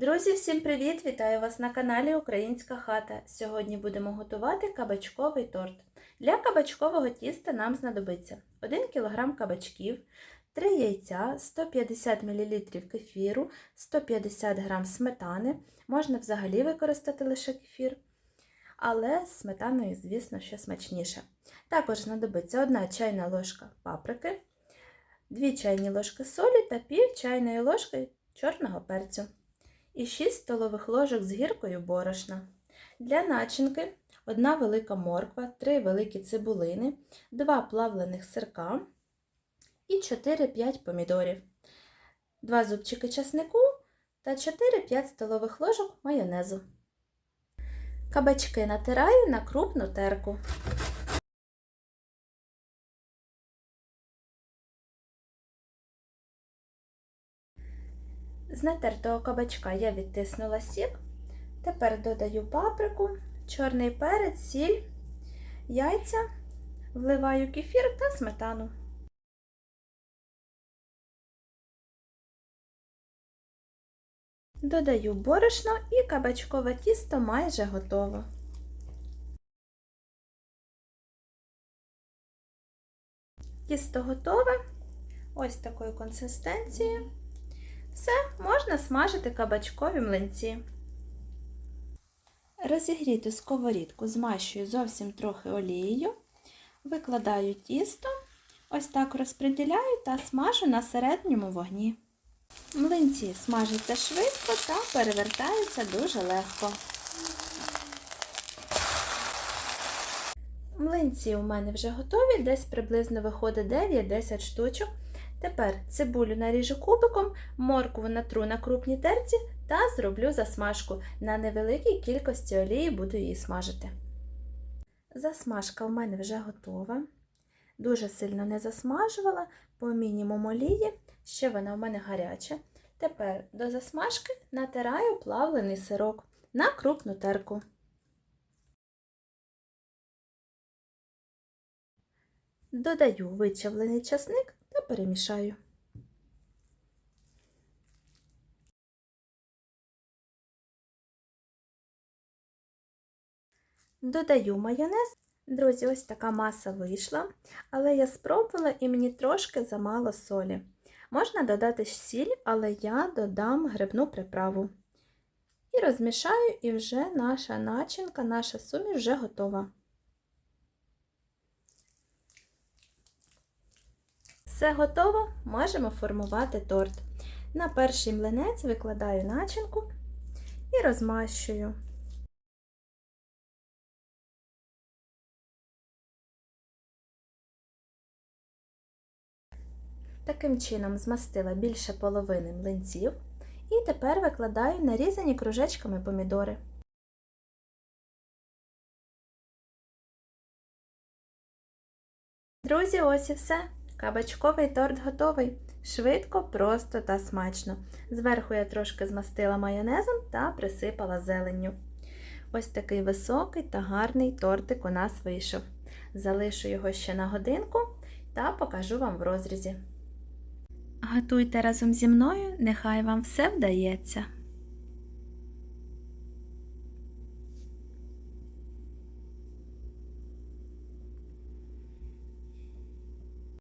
Друзі, всім привіт! Вітаю вас на каналі Українська хата. Сьогодні будемо готувати кабачковий торт. Для кабачкового тіста нам знадобиться 1 кг кабачків, 3 яйця, 150 мл кефіру, 150 г сметани. Можна взагалі використати лише кефір, але з сметаною, звісно, ще смачніше. Також знадобиться 1 чайна ложка паприки, 2 чайні ложки солі та пів чайної ложки чорного перцю і 6 столових ложок з гіркою борошна. Для начинки 1 велика морква, 3 великі цибулини, 2 плавлених сирка і 4-5 помідорів, 2 зубчики часнику та 4-5 столових ложок майонезу. Кабачки натираю на крупну терку. З натертого кабачка я відтиснула сік. Тепер додаю паприку, чорний перець, сіль, яйця, вливаю кефір та сметану. Додаю борошно і кабачкове тісто майже готово. Тісто готове, ось такої консистенції. Все, можна смажити кабачкові млинці. Розігріту сковорідку змащую зовсім трохи олією, викладаю тісто, ось так розподіляю та смажу на середньому вогні. Млинці смажаться швидко та перевертаються дуже легко. Млинці у мене вже готові, десь приблизно виходить 9-10 штучок. Тепер цибулю наріжу кубиком, моркву натру на крупній терці та зроблю засмажку. На невеликій кількості олії буду її смажити. Засмажка в мене вже готова. Дуже сильно не засмажувала, по мінімуму олії, ще вона в мене гаряча. Тепер до засмажки натираю плавлений сирок на крупну терку. Додаю вичавлений часник перемішаю. Додаю майонез. Друзі, ось така маса вийшла, але я спробувала і мені трошки замало солі. Можна додати сіль, але я додам грибну приправу. І розмішаю, і вже наша начинка, наша суміш вже готова. Все готово, можемо формувати торт. На перший млинець викладаю начинку і розмащую. Таким чином змастила більше половини млинців і тепер викладаю нарізані кружечками помідори. Друзі, ось і все. Кабачковий торт готовий. Швидко, просто та смачно. Зверху я трошки змастила майонезом та присипала зеленню. Ось такий високий та гарний тортик у нас вийшов. Залишу його ще на годинку та покажу вам в розрізі. Готуйте разом зі мною, нехай вам все вдається.